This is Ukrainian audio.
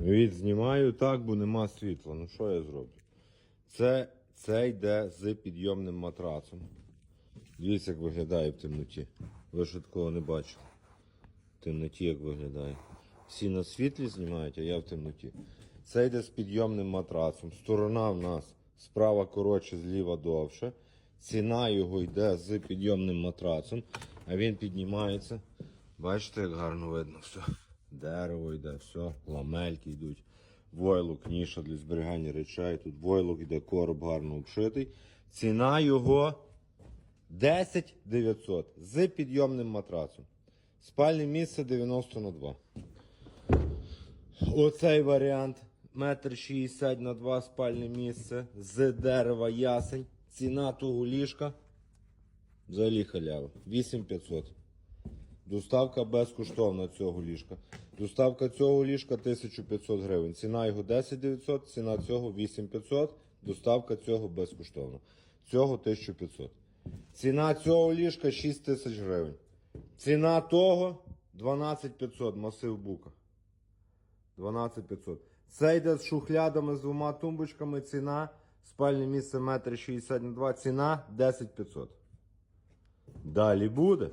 Відзнімаю так, бо нема світла. Ну що я зроблю? Це, це йде з підйомним матрацом. Дивіться, як виглядає в темноті. Ви ж такого не бачили. В темноті як виглядає. Всі на світлі знімають, а я в темноті. Це йде з підйомним матрацом. Сторона в нас справа коротше, зліва довше. Ціна його йде з підйомним матрацом, а він піднімається. Бачите, як гарно видно все. Дерево йде, все, ламельки йдуть. Войлок, ніша для зберігання речей. Тут войлок йде, короб гарно обшитий. Ціна його 10 900 з підйомним матрацом. Спальне місце 90 на 2. Оцей варіант. Метр 60 на 2 спальне місце з дерева ясень. Ціна того ліжка. Взагалі халява. 8500. Доставка безкоштовна цього ліжка. Доставка цього ліжка 1500 гривень. Ціна його 10 900, ціна цього 8500. Доставка цього безкоштовна. Цього 1500. Ціна цього ліжка 6000 гривень. Ціна того 12500 масив бука. 12500. Це йде з шухлядами з двома тумбочками. Ціна. Спальне місце 1,60 на 2. Ціна 10500. Далі буде.